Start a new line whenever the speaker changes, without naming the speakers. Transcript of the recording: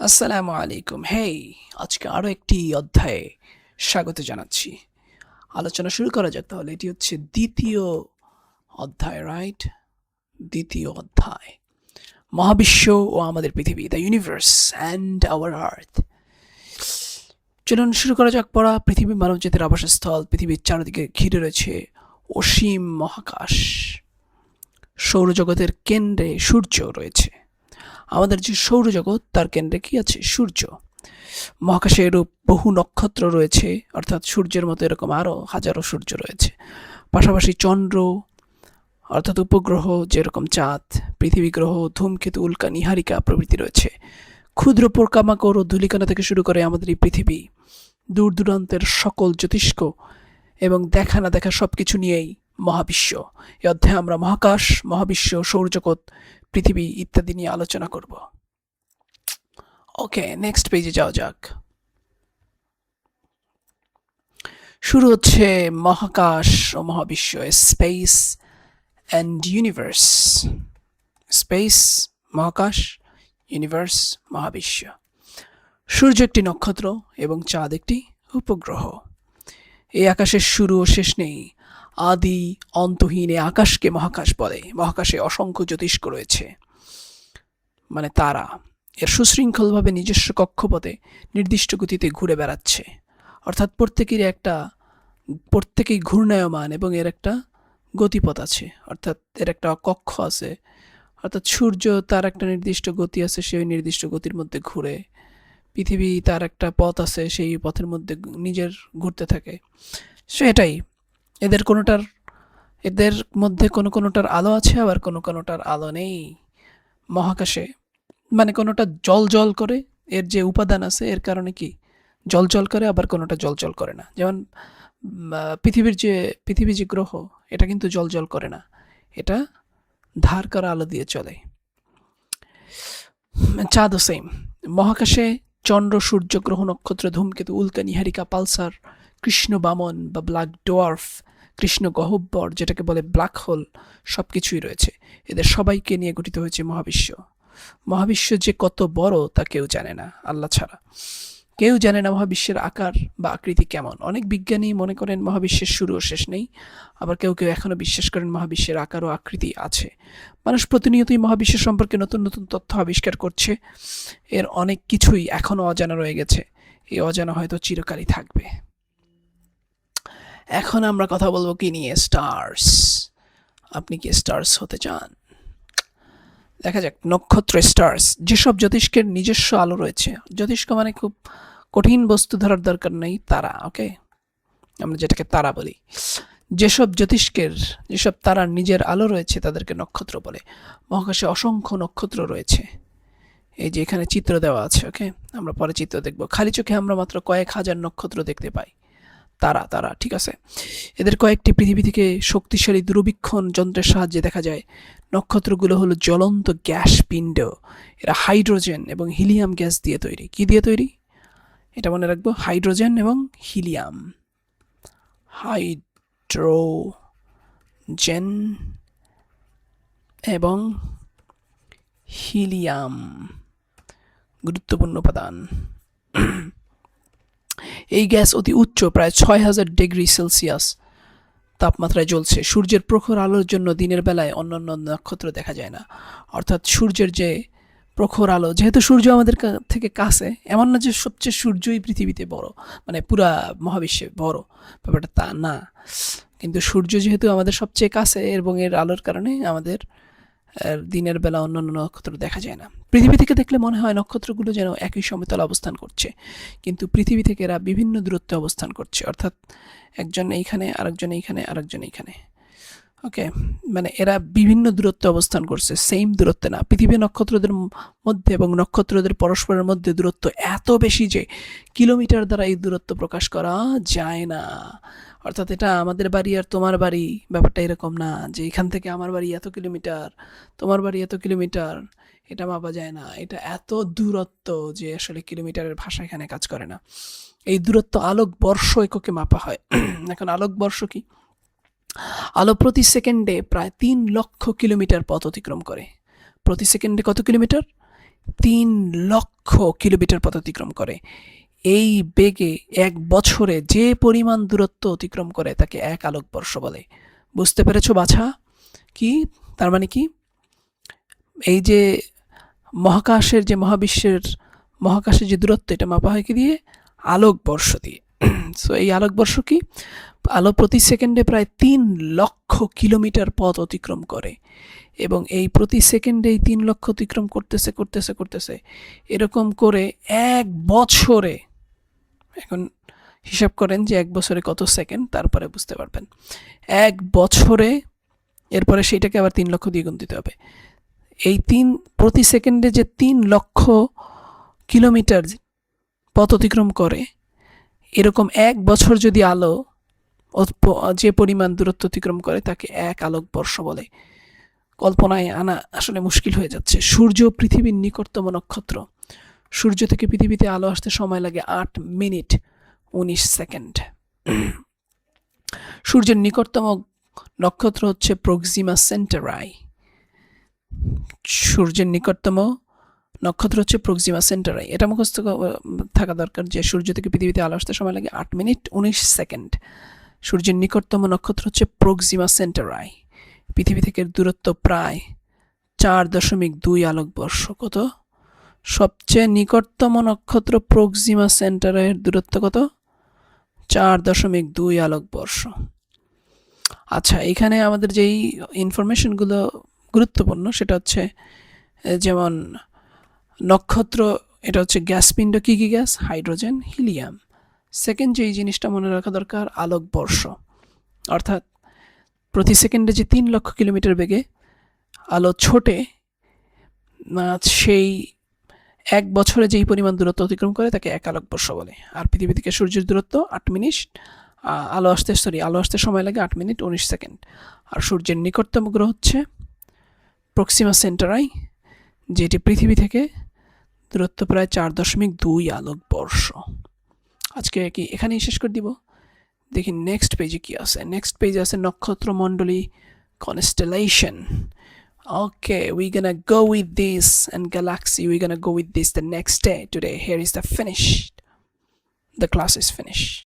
আসসালামু আলাইকুম। হেই, আজকে আরও একটি অধ্যায়ে স্বাগত জানাচ্ছি। আলোচনা শুরু করা যাক তাহলে। এটি হচ্ছে দ্বিতীয় অধ্যায় রাইট দ্বিতীয় অধ্যায়। মহাবিশ্ব ও আমাদের পৃথিবী the universe and our earth চলুন শুরু করা যাক পড়া। পৃথিবী মানবজাতির আবাসস্থল, পৃথিবীর চারিদিকে ঘিরে রয়েছে অসীম মহাকাশ। সৌরজগতের কেন্দ্রে সূর্য রয়েছে। আমাদের যে সৌরজগৎ, তার কেন্দ্রে কি আছে? সূর্য। মহাকাশে এরূপ বহু নক্ষত্র রয়েছে, অর্থাৎ সূর্যের মতো এরকম আরও হাজারো সূর্য রয়েছে। পাশাপাশি চন্দ্র, অর্থাৎ উপগ্রহ যেরকম চাঁদ, পৃথিবী গ্রহ, ধূমকেতু, উল্কা, নিহারিকা প্রভৃতি রয়েছে। ক্ষুদ্র পোকামাকড় ও ধূলিকণা থেকে শুরু করে আমাদের এই পৃথিবী, দূর দূরান্তের সকল জ্যোতিষ্ক এবং দেখা না দেখা সব কিছু নিয়েই মহাবিশ্ব। এ অধ্যায়ে আমরা মহাকাশ, মহাবিশ্ব, সৌরজগৎ, পৃথিবী ইত্যাদি নিয়ে আলোচনা করব। ওকে নেক্সট পেজে যাওয়া যাক। শুরু হচ্ছে মহাকাশ ও মহাবিশ্ব স্পেস অ্যান্ড ইউনিভার্স স্পেস মহাকাশ ইউনিভার্স মহাবিশ্ব। সূর্য একটি নক্ষত্র এবং চাঁদ একটি উপগ্রহ। এই আকাশের শুরু ও শেষ নেই। আদি অন্তহীন আকাশকে মহাকাশ বলে। মহাকাশে অসংখ্য জ্যোতিষ্ক রয়েছে। মানে তারা এর সুশৃঙ্খলভাবে নিজস্ব কক্ষপথে নির্দিষ্ট গতিতে ঘুরে বেড়াচ্ছে। অর্থাৎ প্রত্যেকেরই একটা, প্রত্যেকেই ঘূর্ণায়মান এবং এর একটা গতিপথ আছে। অর্থাৎ এর একটা কক্ষ আছে। অর্থাৎ সূর্য তার একটা নির্দিষ্ট গতি আছে সেই নির্দিষ্ট গতির মধ্যে ঘুরে। পৃথিবী তার একটা পথ আছে, সেই পথের মধ্যে নিজের ঘুরতে থাকে। সেটাই এদের কোনোটার, এদের মধ্যে কোনো কোনোটার আলো আছে, আবার কোনো কোনোটার আলো নেই। মহাকাশে মানে কোনোটা জল জল করে, এর যে উপাদান আছে, এর কারণে কি? জল জল করে, আবার কোনোটা জল জল করে না। যেমন পৃথিবীর যে, পৃথিবী যে গ্রহ, এটা কিন্তু জল জল করে না। এটা ধার করা আলো দিয়ে চলে। চাঁদও সেম। মহাকাশে চন্দ্র, সূর্য, গ্রহ, নক্ষত্র, ধূমকেতু, উল্কা, নিহারিকা, পালসার কৃষ্ণ বামন বা ব্ল্যাক ডোয়ার্ফ, কৃষ্ণ গহব্বর যেটাকে বলে ব্ল্যাক হোল সব কিছুই রয়েছে। এদের সবাইকে নিয়ে গঠিত হয়েছে মহাবিশ্ব। মহাবিশ্ব যে কত বড় তা কেউ জানে না, আল্লাহ ছাড়া। কেউ জানে না মহাবিশ্বের আকার বা আকৃতি কেমন। অনেক বিজ্ঞানী মনে করেন মহাবিশ্বের শুরু ও শেষ নেই, আবার কেউ কেউ এখনও বিশ্বাস করেন মহাবিশ্বের আকার ও আকৃতি আছে। মানুষ প্রতিনিয়তই মহাবিশ্ব সম্পর্কে নতুন নতুন তথ্য আবিষ্কার করছে। এর অনেক কিছুই এখনও অজানা রয়ে গেছে। এই অজানা হয়তো চিরকালই থাকবে। এখন আমরা কথা বলব কি নিয়ে? স্টার্স আপনি কি স্টার্স হতে চান? দেখা যাক, নক্ষত্র স্টার্স যেসব জ্যোতিষ্কের নিজস্ব আলো রয়েছে, জ্যোতিষ্ক মানে খুব কঠিন বস্তু ধরার দরকার নেই তারা ওকে আমরা যেটাকে তারা বলি। যেসব জ্যোতিষ্কের, যেসব তারার নিজের আলো রয়েছে, তাদেরকে নক্ষত্র বলে। মহাকাশে অসংখ্য নক্ষত্র রয়েছে। এই যে এখানে চিত্র দেওয়া আছে ওকে আমরা পরে চিত্র দেখব। খালি চোখে আমরা মাত্র কয়েক হাজার নক্ষত্র দেখতে পাই। তারা তারা, ঠিক আছে? এদের কয়েকটি পৃথিবী থেকে শক্তিশালী দূরবীক্ষণ যন্ত্রের সাহায্যে দেখা যায়, নক্ষত্রগুলো হলো জ্বলন্ত গ্যাস পিণ্ড। এরা হাইড্রোজেন এবং হিলিয়াম গ্যাস দিয়ে তৈরি। কি দিয়ে তৈরি? এটা মনে রাখব, হাইড্রোজেন এবং হিলিয়াম। হাইড্রোজেন এবং হিলিয়াম। গুরুত্বপূর্ণ উপাদান। এই গ্যাস অতি উচ্চ, প্রায় ছয় হাজার ডিগ্রি সেলসিয়াস। তাপমাত্রায় জ্বলছে। সূর্যের প্রখর আলোর জন্য দিনের বেলায় অন্যান্য নক্ষত্র দেখা যায় না। অর্থাৎ সূর্যের যে প্রখর আলো, যেহেতু সূর্য আমাদের থেকে কাছে, এমন না যে সবচেয়ে সূর্যই পৃথিবীতে বড় মানে পুরা মহাবিশ্বে বড়, ব্যাপারটা তা না। কিন্তু সূর্য যেহেতু আমাদের সবচেয়ে কাছে এবং এর আলোর কারণে আমাদের দিনের বেলা অন্যান্য নক্ষত্র দেখা যায় না। পৃথিবী থেকে দেখলে মনে হয় নক্ষত্রগুলো যেন একই সমতল অবস্থান করছে। কিন্তু পৃথিবী থেকে এরা বিভিন্ন দূরত্বে অবস্থান করছে। অর্থাৎ একজন এইখানে, আরেকজন এইখানে আরেকজন এইখানে। ওকে মানে এরা বিভিন্ন দূরত্বে অবস্থান করছে সেম দূরত্বে না। পৃথিবী নক্ষত্রদের মধ্যে এবং নক্ষত্রদের পরস্পরের মধ্যে দূরত্ব এত বেশি যে কিলোমিটার দ্বারা এই দূরত্ব প্রকাশ করা যায় না। অর্থাৎ এটা আমাদের বাড়ি আর তোমার বাড়ি, ব্যাপারটা এরকম না যে এখান থেকে আমার বাড়ি এত কিলোমিটার, তোমার বাড়ি এত কিলোমিটার, এটা মাপা যায় না। এটা এত দূরত্ব যে আসলে কিলোমিটারের ভাষা এখানে কাজ করে না। এই দূরত্ব আলোক বর্ষ এককে মাপা হয়। এখন আলোক বর্ষ কি? আলো প্রতি সেকেন্ডে প্রায় তিন লক্ষ কিলোমিটার পথ অতিক্রম করে। প্রতি সেকেন্ডে কত কিলোমিটার? তিন লক্ষ কিলোমিটার পথ অতিক্রম করে। এই বেগে এক বছরে যে পরিমাণ দূরত্ব অতিক্রম করে তাকে এক আলোকবর্ষ বলে। বুঝতে পেরেছ বাছা? কি? তার মানে কি? এই যে মহাকাশের যে মহাবিশ্বের, মহাকাশের যে দূরত্ব এটা মাপা হয় কি দিয়ে? আলোকবর্ষ দিয়ে। সো এই আলোকবর্ষ কি? আলো প্রতি সেকেন্ডে প্রায় তিন লক্ষ কিলোমিটার পথ অতিক্রম করে। এবং এই প্রতি সেকেন্ডে এই তিন লক্ষ অতিক্রম করতেছে করতেছে করতেছে। এরকম করে এক বছরে, এখন হিসাব করেন যে এক বছরে কত সেকেন্ড, তারপরে বুঝতে পারবেন। এক বছরে, এরপরে সেইটাকে আবার তিন লক্ষ দিয়ে গুণ দিতে হবে। এই তিন, প্রতি সেকেন্ডে যে তিন লক্ষ কিলোমিটার পথ অতিক্রম করে, এরকম এক বছর যদি আলো যে পরিমাণ দূরত্ব অতিক্রম করে তাকে এক আলোকবর্ষ বলে। কল্পনায় আনা আসলে মুশকিল হয়ে যাচ্ছে। সূর্য পৃথিবীর নিকটতম নক্ষত্র। সূর্য থেকে পৃথিবীতে আলো আসতে সময় লাগে আট মিনিট উনিশ সেকেন্ড। সূর্যের নিকটতম নক্ষত্র হচ্ছে প্রক্সিমা সেন্টারাই। সূর্যের নিকটতম নক্ষত্র হচ্ছে প্রক্সিমা সেন্টারাই। এটা মুখস্থ থাকা দরকার যে সূর্য থেকে পৃথিবীতে আলো আসতে সময় লাগে আট মিনিট উনিশ সেকেন্ড। সূর্যের নিকটতম নক্ষত্র হচ্ছে প্রক্সিমা সেন্টারাই পৃথিবী থেকে দূরত্ব প্রায় চার দশমিক দুই আলোকবর্ষ। কত? সবচেয়ে নিকটতম নক্ষত্র প্রক্সিমা সেন্টারের দূরত্ব কত? চার দশমিক দুই আলোকবর্ষ। আচ্ছা এখানে আমাদের যেই ইনফরমেশনগুলো গুরুত্বপূর্ণ, সেটা হচ্ছে যেমন নক্ষত্র, এটা হচ্ছে গ্যাসপিণ্ড কী কী গ্যাস? Hydrogen, helium. সেকেন্ড যেই জিনিসটা মনে রাখা দরকার আলোকবর্ষ অর্থাৎ প্রতি সেকেন্ডে যে তিন লক্ষ কিলোমিটার বেগে আলো ছোটে সেই এক বছরে যেই পরিমাণ দূরত্ব অতিক্রম করে তাকে এক আলোকবর্ষ বলে। আর পৃথিবী থেকে সূর্যের দূরত্ব আট মিনিট আলো আসতে সরি আলো আসতে সময় লাগে আট মিনিট উনিশ সেকেন্ড। আর সূর্যের নিকটতম গ্রহ হচ্ছে প্রক্সিমা সেন্টারাই যেটি পৃথিবী থেকে দূরত্ব প্রায় চার দশমিক দুই আলোকবর্ষ আজকে কি এখানেই শেষ করে দিব দেখি নেক্সট পেজে কি আছে নেক্সট পেজে আছে নক্ষত্রমণ্ডলী constellation okay we're gonna go with this and galaxy we're gonna go with this the next day today here is the finished the class is finished